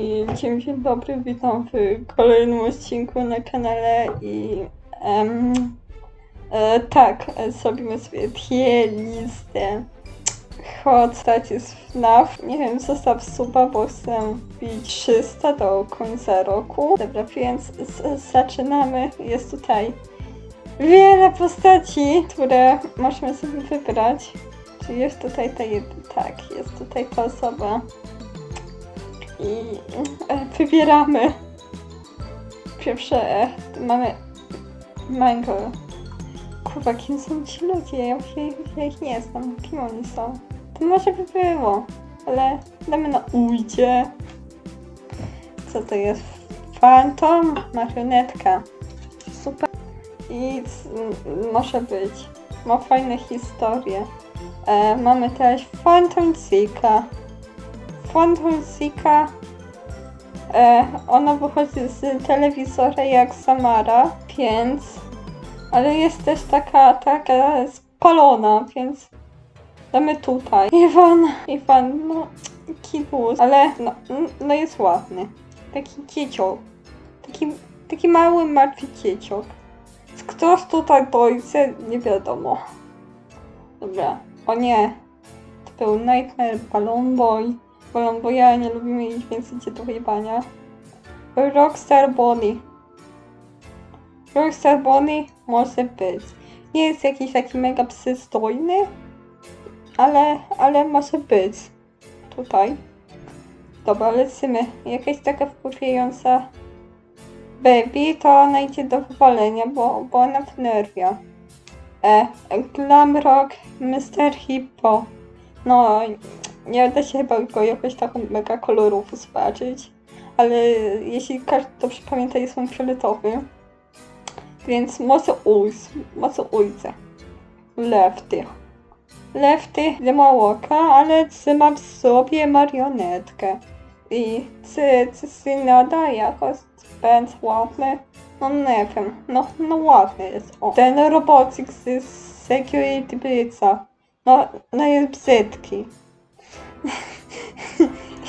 I dzień, dobry, witam w kolejnym odcinku na kanale i em, e, tak, zrobimy sobie tier listę Hot Status FNAF. Nie wiem, zostaw suba, bo chcę wbić 300 do końca roku. Dobra, więc zaczynamy. Jest tutaj wiele postaci, które możemy sobie wybrać. Czy jest tutaj ta jedna? Tak, jest tutaj ta osoba i e, wybieramy. Pierwsze e, mamy Mango. Kurwa, kim są ci ludzie? Ja, ja ich nie znam. Kim oni są? To może by było, ale damy na ujdzie. Co to jest? Phantom? Marionetka. Super. I może być. Ma fajne historie. E, mamy też Phantom Zika. Phantom Zika. E, ona wychodzi z telewizora jak Samara, więc. Ale jest też taka, taka spalona, więc damy tutaj. Iwan, Iwan, no, kibus, ale no, no jest ładny. Taki dzieciok. Taki, taki mały, martwy dzieciok. Ktoś tutaj dojdzie, nie wiadomo. Dobra, o nie. To był Nightmare Balloon Boy. Balloon Boya nie lubimy iść, więc idzie do wyjebania. Rockstar Bonnie. Rockstar Bonnie może być. Nie jest jakiś taki mega przystojny, ale, ale może być. Tutaj. Dobra, lecimy. Jakaś taka wkurwiająca baby, to ona idzie do wywalenia, bo, bo ona wnerwia. E, glam rock, Mr. Hippo. No, nie da się chyba go jakoś taką mega kolorów zobaczyć, ale jeśli każdy dobrze pamięta, jest on fioletowy. Więc może ujść, może ujdzie. Lefty. Lefty nie ma łoka, ale trzyma w sobie marionetkę. I czy, czy się nada jakoś będzie ładny? No nie wiem, no, no ładny jest. O. Ten robocik z Security Blitza. No, no jest brzydki.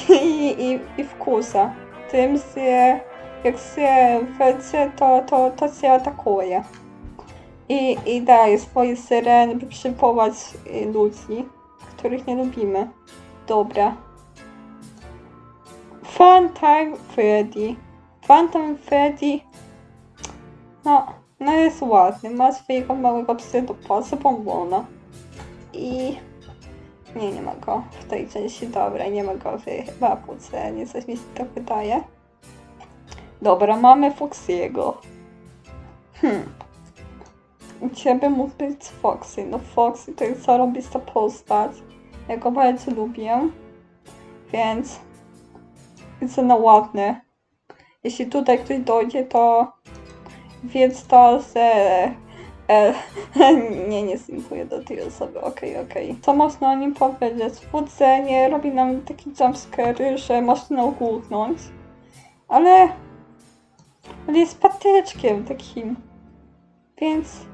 I, i, I wkusa. Tym się, jak się wejdzie, to, to, to się atakuje. I, I daje swoje syreny, by przywołać y, ludzi, których nie lubimy. Dobra. Funtime Freddy. Phantom Freddy. No, no jest ładny. Ma swojego małego psydoposa bombona. I... Nie, nie ma go w tej części. Dobra, nie ma go w chyba. Nie coś mi się tak wydaje. Dobra, mamy Foxiego. Hmm. Ciebie mógł być Foxy. No Foxy to jest zarobista postać. Ja go bardzo lubię. Więc... Jest ona ładny. Jeśli tutaj ktoś dojdzie, to wiedz to, że e, nie, nie simpuję do tej osoby, okej, okej. Co można o nim powiedzieć? Wódzenie robi nam taki jumpscare, że można ogłuchnąć, ale, ale jest patyczkiem takim, więc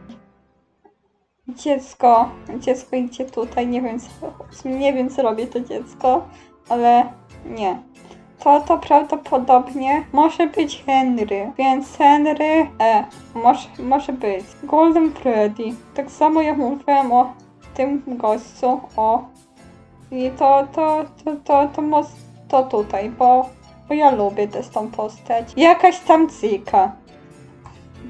dziecko, dziecko idzie tutaj, nie wiem co, nie wiem co robi to dziecko, ale nie to to prawdopodobnie może być Henry, więc Henry e, może, może być Golden Freddy. Tak samo jak mówiłem o tym gościu, o i to, to, to, to, to, to, to tutaj, bo, bo ja lubię też tą postać. Jakaś tam Zika.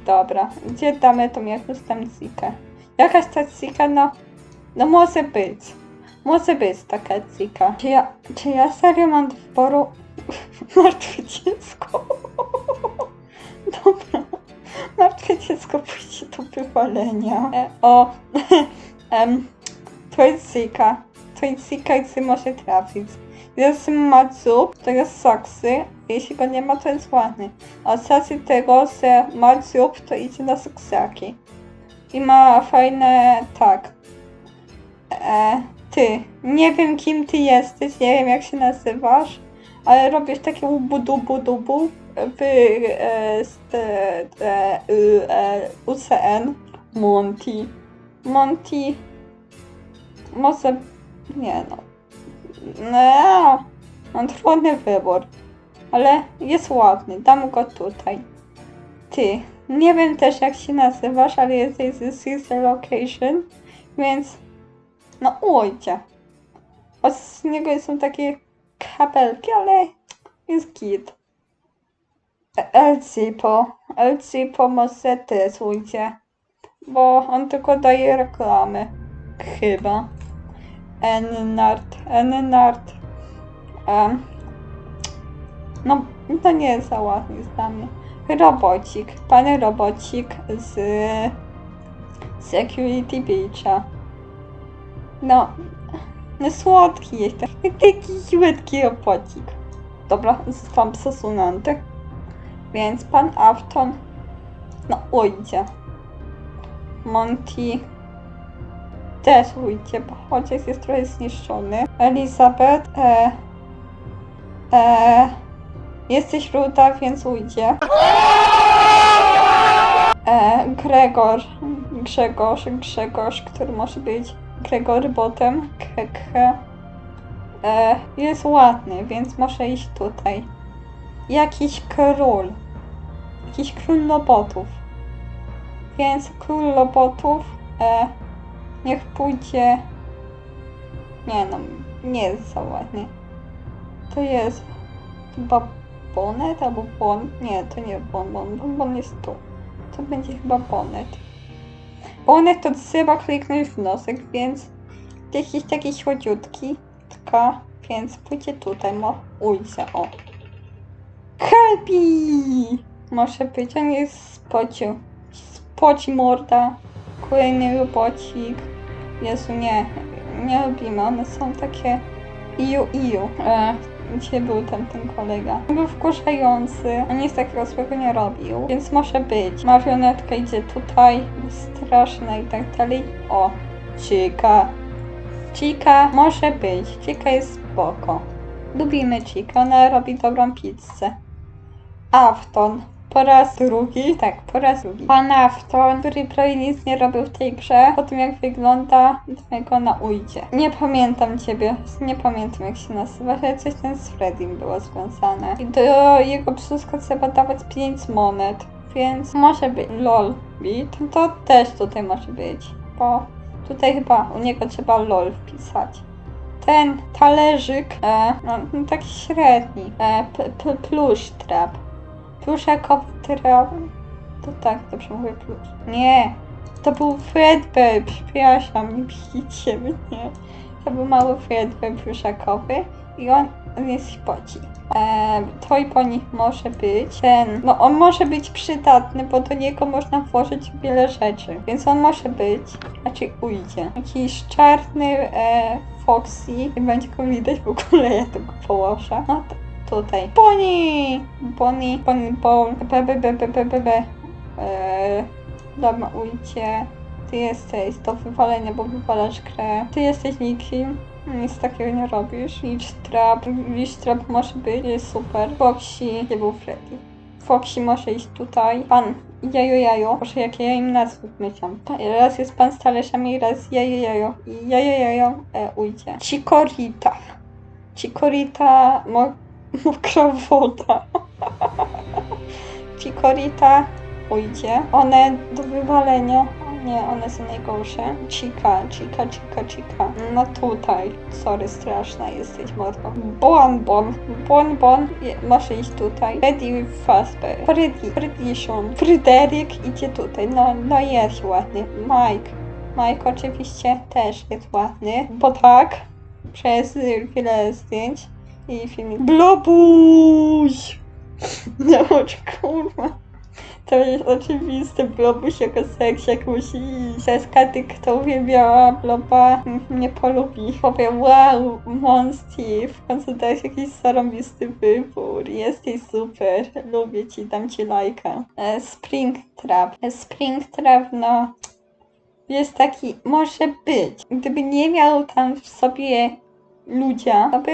Dobra, gdzie damy tą jakąś tam Zikę? Jakaś ta Zika, no, no może być. Może być taka Zika. Czy ja, czy ja serio mam do wyboru Martwe dziecko. Dobra. Martwe dziecko pójdzie do wywalenia. E, o. em, to jest Zika. To jest Zika, gdzie może trafić. Jest Macu, to jest Soksy. Jeśli go nie ma, to jest ładny. A z racji tego, że ma dziób, to idzie na soksiaki. I ma fajne, tak. E, ty, nie wiem kim ty jesteś, nie wiem jak się nazywasz, ale robisz takie ubu-dubu-dubu w e, z, e, e, y, e, UCN Monty. Monty może... nie no. No, mam trudny wybór. ale jest ładny, dam go tutaj. Ty, nie wiem też jak się nazywasz, ale jesteś z Sister Location, więc no ujdzie. Od z niego są takie kapelki, ale jest git. El Cipo, El Cipo może też ujdzie, bo on tylko daje reklamy. Chyba. Ennard, Ennard. Um, no, to nie jest za ładny dla mnie. Robocik, pan robocik z Security Beacha. No, no słodki jest. Taki słodki robocik. Dobra, zostałam przesunięty. Więc pan Afton, no ujdzie. Monty też ujdzie, bo chociaż jest trochę zniszczony. Elizabeth, e, e, jesteś ruda, więc ujdzie. E, Gregor, Grzegorz, Grzegorz, który może być Gregory Botem, Keke. E, jest ładny, więc może iść tutaj. Jakiś król. Jakiś król robotów. Więc król robotów e, niech pójdzie. Nie no, nie jest za ładnie. To jest chyba bonet albo bon. Nie, to nie bon, bon, bon, jest tu. To będzie chyba bonet. Bonet to trzeba kliknąć w nosek, więc jakiś taki słodziutki, taka, więc pójdzie tutaj, mo, ujdzie, o. Helpi! Może być, on jest spocił. Spoci morda. Kolejny robocik. Jezu, nie. Nie lubimy, one są takie iu iu. E, gdzie był tam ten kolega? Był wkurzający, a nic takiego złego nie robił, więc może być. Marionetka idzie tutaj, straszna i tak dalej. O, Chica. Chica może być. Chica jest spoko. Lubimy Chica, ona robi dobrą pizzę. Afton. Po raz drugi, tak, po raz drugi. Pan Afton, który prawie nic nie robił w tej grze, po tym jak wygląda, to go na ujdzie. Nie pamiętam ciebie, nie pamiętam jak się nazywa, ale coś tam z Freddym było związane. I do jego brzuszka trzeba dawać 5 monet, więc może być LOL bit, to też tutaj może być, bo tutaj chyba u niego trzeba LOL wpisać ten talerzyk, e, no, taki średni, e, plusz trap. Pluszakowy trap. To tak, dobrze mówię plus. Nie, to był Fredbear, przepraszam, nie widzicie mnie. To był mały Fredbear pluszakowy i on, on jest spoci. E, Toy Pony może być ten, no on może być przydatny, bo do niego można włożyć wiele rzeczy, więc on może być, znaczy ujdzie. Jakiś czarny e, Foxy, nie będzie go widać w ogóle, ja tego położę. No to tutaj. Pony! Pony, pony, pony, be, be, be, be, be, be, be. Eee, dobra, ujdzie. Ty jesteś do wywalenia, bo wywalasz grę. Ty jesteś nikim. Nic takiego nie robisz. Licz trap. Licz trap może być. Jest super. Foxy. Gdzie był Freddy? Foxy może iść tutaj. Pan Jajo Jajo. Proszę, jakie ja im nazwy myślam. Raz jest pan z talerzami, raz Jajo Jajo. Jajo Jajo e, ujdzie. Chikorita. Chikorita mo mokra woda. Chikorita ujdzie. One do wywalenia. Nie, one są najgorsze. Chica, chica, chica, chica. No tutaj. Sorry, straszna jesteś mordo. Bon, bon. Bon, bon. Je- Może iść tutaj. Freddy Fazbear. Freddy, Freddyshon. Fryderyk idzie tutaj. No, no jest ładny. Mike. Mike oczywiście też jest ładny. Bo tak. Przez wiele zdjęć i filmik. Blobuś! No, kurwa. To jest oczywiste, Blobuś jako seks, jak musi iść. Seska, ty, kto uwielbiała Bloba, nie polubi. Powie, wow, Monty, w końcu dałeś jakiś zarąbisty wybór. Jesteś super, lubię ci, dam ci lajka. E, Springtrap. E, Springtrap, no, jest taki, może być. Gdyby nie miał tam w sobie ludzia, to by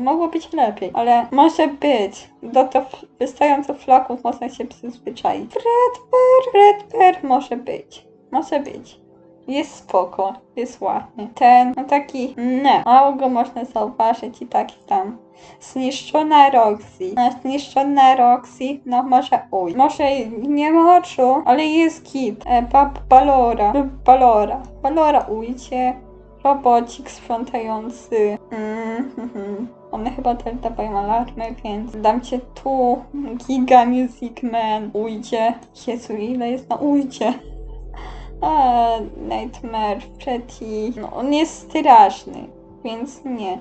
mogło być lepiej, ale może być. Do to wystających flaków można się przyzwyczaić. Fredbear, Fredbear może być. Może być. Jest spoko, jest ładny. Ten, no taki, nie, mało go można zauważyć i taki tam. Zniszczona Roxy. A Zniszczona Roxy, no może uj. Może nie ma oczu, ale jest kit. E, ba balora. Balora. Balora ujdzie. Robocik sprzątający. Mm, mhm. One chyba też dawają alarmy, więc dam cię tu. Giga Music Man. Ujdzie. Jezu, ile jest na ujdzie. A, Nightmare, Pretty. No, on jest straszny, więc nie.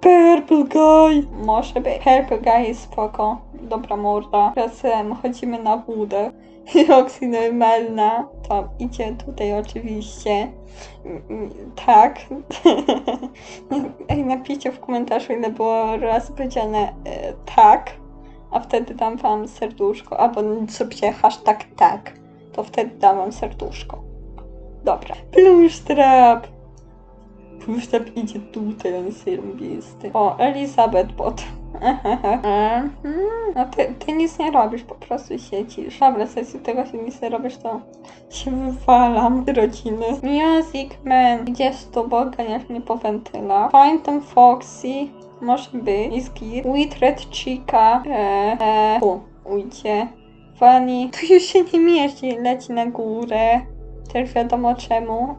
Purple Guy! Może być. Purple Guy jest spoko. Dobra morda. Teraz em, chodzimy na wódę. Roxy normalna. To idzie tutaj oczywiście. Mm, mm, Tak. Napiszcie w komentarzu, ile było raz powiedziane e, tak. A wtedy dam wam serduszko. Albo sobie hashtag tak. To wtedy dam wam serduszko. Dobra. Plush trap. Plush trap idzie tutaj, on jest. O, Elizabeth bot. Mhm. No ty, ty nic nie robisz, po prostu siedzisz. Dobra, racji tego, że nic nie robisz, to się wywalam z rodziny. Music Man. Gdzieś tu, bo ganiasz mnie po wentylach. Phantom Foxy. Może być. Niski. With Red Chica. Eee, eee. Ujdzie. Fanny. Tu już się nie mieści. Leci na górę. Też wiadomo czemu.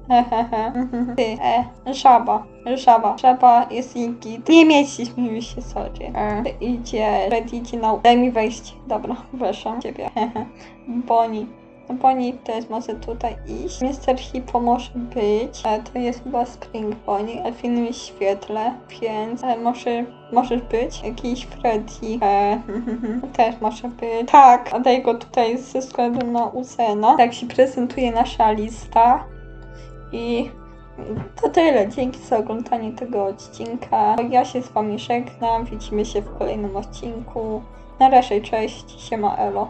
Ty, e, żaba. Żaba. Żaba jest i git. Nie mieścisz mi się, sorry. E, idzie, Red idzie na... Daj mi wejść. Dobra, weszłam ciebie. Hehe. Bonnie. Bonnie też może tutaj iść. Mr. Hippo może być. To jest chyba Spring Bonnie, ale w innym świetle, więc e, może, możesz być. Jakiś Freddy. E, też może być. Tak, a daj go tutaj ze względu na Usena. Tak się prezentuje nasza lista. I to tyle. Dzięki za oglądanie tego odcinka. Ja się z wami żegnam. Widzimy się w kolejnym odcinku. Na razie, cześć. Siema Elo.